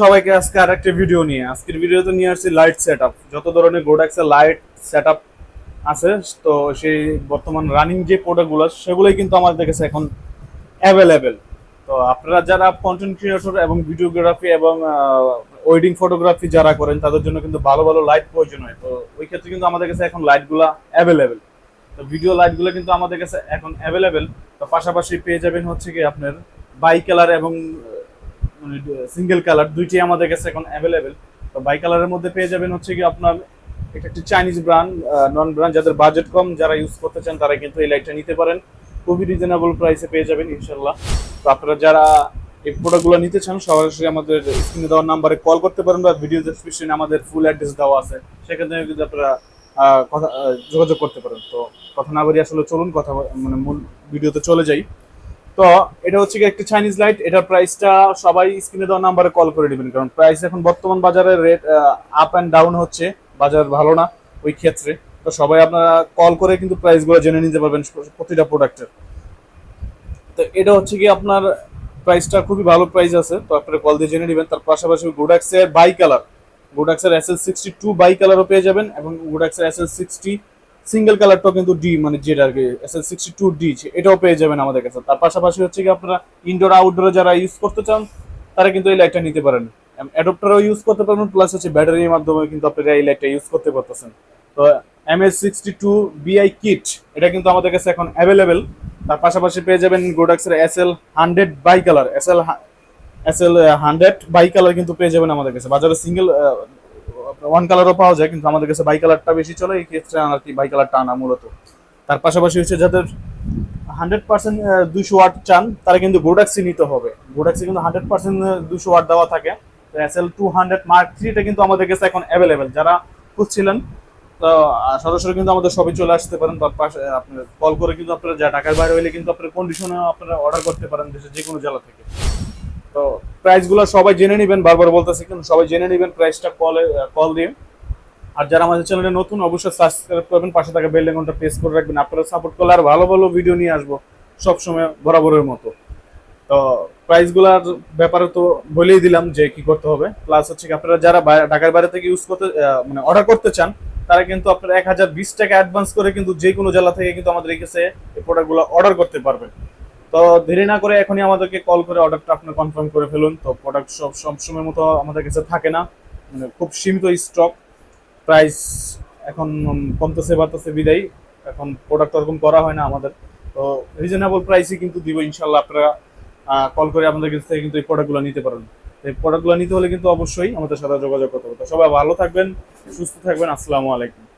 সবাইকে আজকে আর একটা ভিডিও নিয়ে। আজকের ভিডিওতে নিয়ে আসছি লাইট সেট যত ধরনের গোডাক্সের লাইট সেট আছে, তো সেই বর্তমান রানিং যে প্রোডাক্টগুলো সেগুলোই কিন্তু আমাদের কাছে এখন অ্যাভেলেবেল তো আপনারা যারা কন্টেন্ট ক্রিয়েটর এবং ভিডিওগ্রাফি এবং ওয়েডিং ফটোগ্রাফি যারা করেন, তাদের জন্য কিন্তু ভালো ভালো লাইট প্রয়োজন হয়। তো ওই ক্ষেত্রে কিন্তু আমাদের কাছে এখন লাইটগুলো অ্যাভেলেবেল তো ভিডিও লাইটগুলো কিন্তু আমাদের কাছে এখন অ্যাভেলেবেল তো পাশাপাশি পেয়ে যাবেন হচ্ছে কি আপনার বাই কালার এবং সিঙ্গেল কালার দুইটি আমাদের কাছে এখন অ্যাভেলেবেল তো বাই কালারের মধ্যে পেয়ে যাবেন হচ্ছে কি আপনার এটা একটি চাইনিজ ব্র্যান্ড নন ব্র্যান্ড যাদের বাজেট কম, যারা ইউজ করতে চান, তারা কিন্তু এই লাইটটা নিতে পারেন। খুবই রিজনেবল প্রাইসে পেয়ে যাবেন ইনশাল্লাহ তো আপনারা যারা এই প্রোডাক্টগুলো নিতে চান, সরাসরি আমাদের স্ক্রিনে দেওয়ার নাম্বারে কল করতে পারেন বা ভিডিও ডেসক্রিপশনে আমাদের ফুল অ্যাড্রেস দেওয়া আছে। সেখানে কিন্তু আপনারা কথা যোগাযোগ করতে পারেন। তো কথা না বলি আসলে চলুন, কথা মানে মূল ভিডিওতে চলে যাই। তো এটা হচ্ছে একটা চাইনিজ লাইট এটার প্রাইসটা সবাই স্ক্রিনে দেওয়া নাম্বারে কল করে নেবেন, কারণ প্রাইস এখন বর্তমান বাজারে রেট আপ অ্যান্ড ডাউন হচ্ছে, বাজার ভালো না ওই ক্ষেত্রে। তো সবাই আপনারা কল করে কিন্তু প্রাইসগুলো জেনে নিতে পারবেন প্রতিটা প্রোডাক্টের তো এটা হচ্ছে কি আপনার প্রাইসটা খুবই ভালো প্রাইস আছে, তো আপনারা কল দিয়ে জেনে নেবেন। তার পাশাপাশি গোডাক্সের bi colour গোডাক্সের S L sixty two bi কালারও পেয়ে যাবেন এবং গোডাক্সের এস এল সিক্সটি সিঙ্গেল কালারটাও কিন্তু ডি মানে যেটা আর কি S L sixty two D এটাও পেয়ে যাবেন আমাদের কাছে। তার পাশাপাশি হচ্ছে কি আপনারা ইনডোর আউটডোরে যারা ইউজ করতে চান, তারা কিন্তু এই লাইটটা নিতে পারেন। অ্যাডপ্টারও ইউজ করতে পারবেন প্লাস হচ্ছে ব্যাটারির মাধ্যমে কিন্তু আপনারা এই লাইটটা ইউজ করতে পারতেছেন। তো M S sixty two bi kit এটা কিন্তু আমাদের কাছে এখন অ্যাভেলেবেল তার পাশাপাশি পেয়ে যাবেন গোডাক্সের S L hundred bi colour S L S L hundred bi colour কিন্তু পেয়ে যাবেন আমাদের কাছে। বাজারে সিঙ্গেল ওয়ান কালারও পাওয়া যায়, কিন্তু আমাদের কাছে বাই কালারটা বেশি চলে, এই ক্ষেত্রে আর কি বাই কালারটা আনা মূলত। তার পাশাপাশি হচ্ছে যাদের হান্ড্রেড পার্সেন্ট দুশো ওয়াট চান, তারা কিন্তু গোডাক্সি নিতে হবে। গোডাক্সি কিন্তু হান্ড্রেড পার্সেন্ট দুশো ওয়াট দেওয়া থাকে। S L two hundred mark থ্রিটা কিন্তু আমাদের কাছে এখন অ্যাভেলেবেল যারা খুঁজছিলেন, তো সরাসরি কিন্তু আমাদের সবই চলে আসতে পারেন তার পাশে আপনার কল করে কিন্তু আপনারা, যা ঢাকার বাইরে হইলে কিন্তু আপনার কন্ডিশনে আপনারা অর্ডার করতে পারেন দেশের যে কোনো জেলা থেকে। তো প্রাইসগুলো সবাই জেনে নেবেন, বারবার বলতেছি কিন্তু সবাই জেনে নেবেন প্রাইসটা কলে কল দিয়ে। আর যারা আমাদের চ্যানেলে নতুন, অবশ্যই সাবস্ক্রাইব করবেন, পাশে থাকা বেল আইকনটা প্রেস করে রাখবেন। আপনারা সাপোর্ট করলে আর ভালো ভালো ভিডিও নিয়ে আসব, সবসময় বরাবরের মতো। তো প্রাইসগুলোর ব্যাপারে তো বলেই দিলাম যে কি করতে হবে। প্লাস হচ্ছে কি আপনারা যারা ঢাকার বাইরে থেকে ইউজ করতে মানে অর্ডার করতে চান, তারা কিন্তু আপনারা এক হাজার বিশ টাকা অ্যাডভান্স করে কিন্তু যে কোনো জেলা থেকে কিন্তু আমাদের কাছে এই প্রোডাক্টগুলো অর্ডার করতে পারবেন। তো দেরি না করে এখনই আমাদেরকে কল করে অর্ডারটা আপনি কনফার্ম করে ফেলুন। তো প্রোডাক্ট সব সব সময় মতো আমাদের কাছে থাকে না। মানে খুব সীমিত স্টক প্রাইস এখন কমতেছে, বাড়তেছে, বিদায়। এখন প্রোডাক্ট ওরকম করা হয় না আমাদের। তো রিজনেবল প্রাইসে কিন্তু দিব ইনশাল্লাহ আপনারা কল করে আমাদের কাছ থেকে কিন্তু এই প্রোডাক্টগুলো নিতে পারেন। এই প্রোডাক্টগুলো নিতে হলে কিন্তু অবশ্যই আমাদের সাথে যোগাযোগ করতে হবে। তো সবাই ভালো থাকবেন, সুস্থ থাকবেন। আসসালামু আলাইকুম।